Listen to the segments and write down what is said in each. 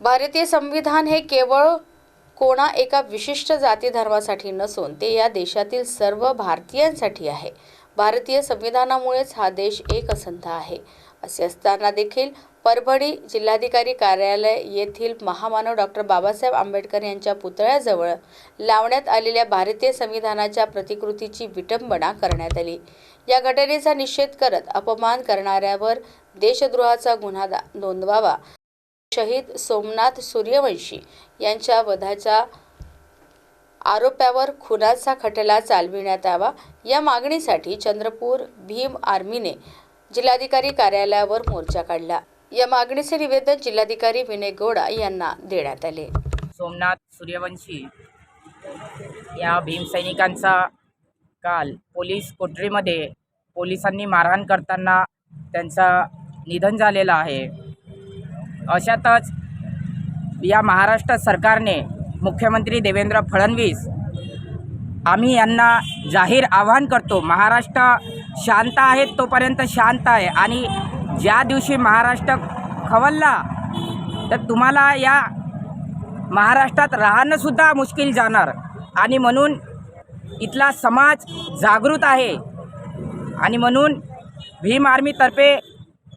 भारतीय संविधान हे केवळ कोणा एका विशिष्ट जाती धर्मासाठी नसून ते या देशातील सर्व भारतीयांसाठी आहे. भारतीय संविधानामुळेच हा देश एकसंध आहे. असे असताना देखील परभणी जिल्हाधिकारी कार्यालय येथील महामानव डॉक्टर बाबासाहेब आंबेडकर यांच्या पुतळ्याजवळ लावण्यात आलेल्या भारतीय संविधानाच्या प्रतिकृतीची विटंबना करण्यात आली. या घटनेचा निषेध करत अपमान करणाऱ्यावर देशद्रोहाचा गुन्हा दा- नोंदवावा. शहीद सोमनाथ सूर्यवंशी यांच्या वधाच्या आरोप्यावर खुनाचा खटला चालविण्यात यावा. या मागणीसाठी चंद्रपूर भीम आर्मीने जिल्हाधिकारी कार्यालयावर मोर्चा काढला. या मागणीचे निवेदन जिल्हाधिकारी विनय गौडा यांना देण्यात आले. सोमनाथ सूर्यवंशी या भीमसैनिकांचा काल पोलीस कोठडीमध्ये पोलिसांनी मारहाण करताना त्यांचा निधन झालेला आहे. अशातच या महाराष्ट्र सरकारने मुख्यमंत्री देवेंद्र फडणवीस आम्ही यांना जाहीर आवाहन करतो महाराष्ट्र शांत आहे तोपर्यंत शांत आहे. आणि ज्या दिवशी महाराष्ट्र खवलला तर तुम्हाला या महाराष्ट्रात राहणंसुद्धा मुश्किल जाणार. आणि म्हणून इथला समाज जागृत आहे. आणि म्हणून भीम आर्मीतर्फे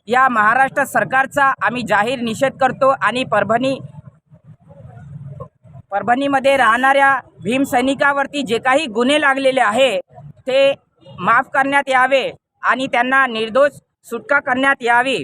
या महाराष्ट्र सरकारचा आम्ही जाहीर निषेध करतो आणि परभणी परभणीमध्ये राहणाऱ्या भीमसैनिकावरती जे काही गुन्हे लागलेले आहे ते माफ करण्यात यावे आणि त्यांना निर्दोष सुटका करण्यात यावी.